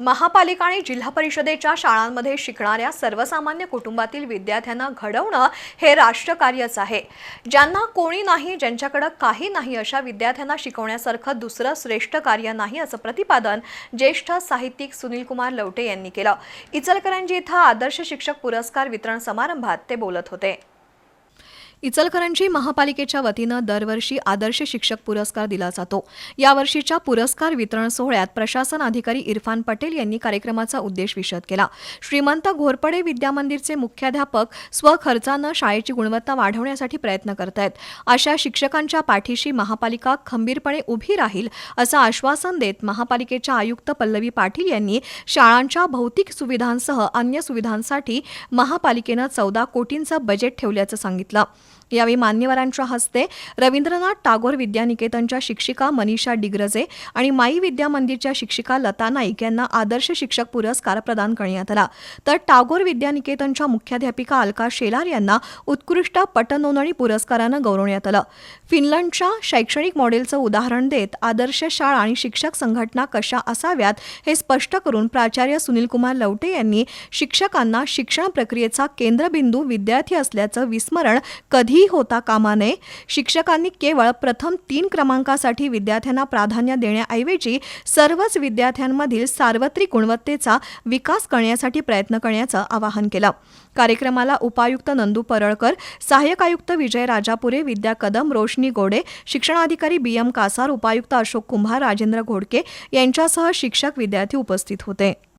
महापालिका आणि जिल्हा परिषदेच्या शाळांमध्ये शिकणाऱ्या सर्वसामान्य कुटुंबातील विद्यार्थ्यांना घडवणं हे राष्ट्रकार्यच आहे. ज्यांना कोणी नाही ज्यांच्याकडं काही नाही अशा विद्यार्थ्यांना शिकवण्यासारखं दुसरं श्रेष्ठ कार्य नाही असं प्रतिपादन ज्येष्ठ साहित्यिक सुनीलकुमार लवटे यांनी केलं. इचलकरंजी इथं आदर्श शिक्षक पुरस्कार वितरण समारंभात ते बोलत होते. इचलकरंजी महापालिकेच्या वतीनं दरवर्षी आदर्श शिक्षक पुरस्कार दिला जातो. यावर्षीच्या पुरस्कार वितरण सोहळ्यात प्रशासन अधिकारी इरफान पटेल यांनी कार्यक्रमाचा उद्देश विशद केला. श्रीमंत घोरपडे विद्यामंदिरचे मुख्याध्यापक स्वखर्चानं शाळेची गुणवत्ता वाढवण्यासाठी प्रयत्न करत आहेत अशा शिक्षकांच्या पाठीशी महापालिका खंबीरपणे उभी राहील असं आश्वासन देत महापालिकेच्या आयुक्त पल्लवी पाटील यांनी शाळांच्या भौतिक सुविधांसह अन्य सुविधांसाठी महापालिकेनं चौदा कोटींचं बजेट ठेवल्याचं सांगितलं. यावेळी मान्यवरांच्या हस्ते रवींद्रनाथ टागोर विद्यानिकेतनच्या शिक्षिका मनीषा डिग्रजे आणि माई विद्या मंदिरच्या शिक्षिका लता नाईक यांना आदर्श शिक्षक पुरस्कार प्रदान करण्यात आला. तर टागोर विद्यानिकेतनच्या मुख्याध्यापिका अलका शेलार यांना उत्कृष्ट पटनोंदणी पुरस्कारानं गौरवण्यात आलं. फिनलंडच्या शैक्षणिक मॉडेलचं उदाहरण देत आदर्श शाळा आणि शिक्षक संघटना कशा असाव्यात हे स्पष्ट करून प्राचार्य सुनीलकुमार लवटे यांनी शिक्षकांना शिक्षण प्रक्रियेचा केंद्रबिंदू विद्यार्थी असल्याचं विस्मरण कधीही होता कामा नये. शिक्षकांनी केवळ प्रथम तीन क्रमांकासाठी विद्यार्थ्यांना प्राधान्य देण्याऐवजी सर्वच विद्यार्थ्यांमधील सार्वत्रिक गुणवत्तेचा विकास करण्यासाठी प्रयत्न करण्याचं आवाहन केलं. कार्यक्रमाला उपायुक्त नंदू परळकर सहाय्यक आयुक्त विजय राजापुरे विद्या कदम रोशनी गोडे शिक्षणाधिकारी बी एम कासार उपायुक्त अशोक कुंभार राजेंद्र घोडके यांच्यासह शिक्षक विद्यार्थी उपस्थित होते.